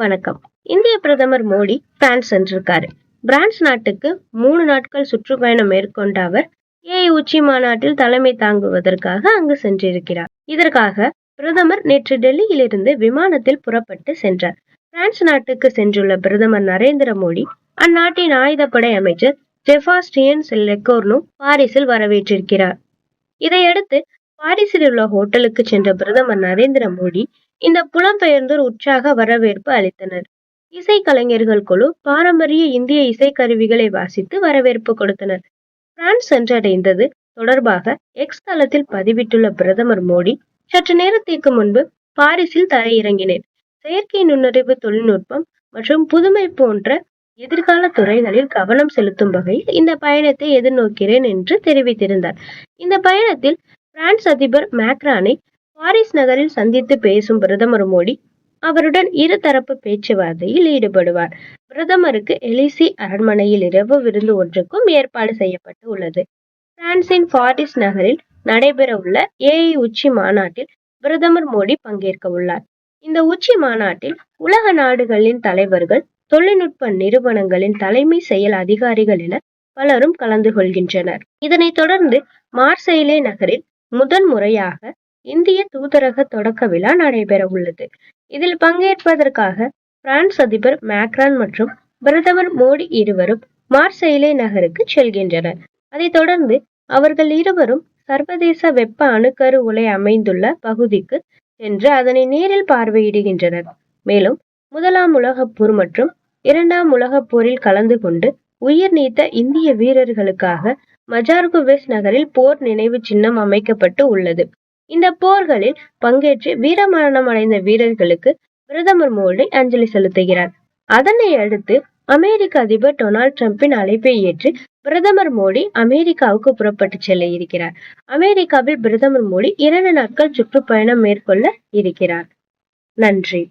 வணக்கம். இந்திய பிரதமர் மோடி பிரான்ஸ் சென்றிருக்காரு. பிரான்ஸ் நாட்டுக்கு மூணு நாட்கள் சுற்றுப்பயணம் மேற்கொண்ட அவர் ஏஐ உச்சி மாநாட்டில் தலைமை தாங்குவதற்காக அங்கு சென்றிருக்கிறார். இதற்காக பிரதமர் நேற்று டெல்லியிலிருந்து விமானத்தில் புறப்பட்டு சென்றார். பிரான்ஸ் நாட்டுக்கு சென்றுள்ள பிரதமர் நரேந்திர மோடி அந்நாட்டின் ஆயுதப்படை அமைச்சர் ஜெஃபாஸ்டியன் லெக்கோர்னு பாரிஸில் வரவேற்றிருக்கிறார். இதையடுத்து பாரிஸில் உள்ள ஹோட்டலுக்கு சென்ற பிரதமர் நரேந்திர மோடி இந்த புலம்பெயர்ந்தோர் உற்சாக வரவேற்பு அளித்தனர். இசை கலைஞர்கள் குழு பாரம்பரிய இந்திய இசைக்கருவிகளை வாசித்து வரவேற்பு கொடுத்தனர். பிரான்ஸ் சென்றடைந்தது தொடர்பாக எக்ஸ் தளத்தில் பதிவிட்டுள்ள பிரதமர் மோடி சற்று நேரத்திற்கு முன்பு பாரிஸில் தரையிறங்கினேன். செயற்கை நுண்ணறிவு தொழில்நுட்பம் மற்றும் புதுமை போன்ற எதிர்கால துறைகளில் கவனம் செலுத்தும் வகையில் இந்த பயணத்தை எதிர்நோக்கிறேன் என்று தெரிவித்திருந்தார். இந்த பயணத்தில் பிரான்ஸ் அதிபர் மேக்ரானை பாரிஸ் நகரில் சந்தித்து பேசும் பிரதமர் மோடி அவருடன் இருதரப்பு பேச்சுவார்த்தையில் ஈடுபடுவார். பிரதமருக்கு எலிசி அரண்மனையில் இரவு விருந்து ஒன்றுக்கும் ஏற்பாடு செய்யப்பட்டு உள்ளது. பிரான்சின் பாரிஸ் நகரில் நடைபெறவுள்ள ஏஐ உச்சி மாநாட்டில் பிரதமர் மோடி பங்கேற்க உள்ளார். இந்த உச்சி மாநாட்டில் உலக நாடுகளின் தலைவர்கள் தொழில்நுட்ப நிறுவனங்களின் தலைமை செயல் அதிகாரிகள் என பலரும் கலந்து கொள்கின்றனர். இதனைத் தொடர்ந்து மார்செயிலே நகரில் முதன் முறையாக இந்திய தூதரக தொடக்க விழா நடைபெற உள்ளது. இதில் பங்கேற்பதற்காக பிரான்ஸ் அதிபர் மேக்ரான் மற்றும் பிரதமர் மோடி இருவரும் மார்செயிலே நகருக்கு செல்கின்றனர். அதைத் தொடர்ந்து அவர்கள் இருவரும் சர்வதேச வெப்ப அணுக்கரு உலை அமைந்துள்ள பகுதிக்கு சென்று அதனை நேரில் பார்வையிடுகின்றனர். மேலும் முதலாம் உலகப் போர் மற்றும் இரண்டாம் உலகப் போரில் கலந்து கொண்டு உயிர் நீத்த இந்திய வீரர்களுக்காக மஜார்குவெஸ் நகரில் போர் நினைவு சின்னம் அமைக்கப்பட்டு உள்ளது. இந்த போர்களில் பங்கேற்று வீரமரணம் அடைந்த வீரர்களுக்கு பிரதமர் மோடி அஞ்சலி செலுத்துகிறார். அதனை அடுத்து அமெரிக்க அதிபர் டொனால்ட் ட்ரம்பின் அழைப்பை ஏற்று பிரதமர் மோடி அமெரிக்காவுக்கு புறப்பட்டு செல்ல இருக்கிறார். அமெரிக்காவில் பிரதமர் மோடி இரண்டு நாட்கள் சுற்றுப்பயணம் மேற்கொள்ள இருக்கிறார். நன்றி.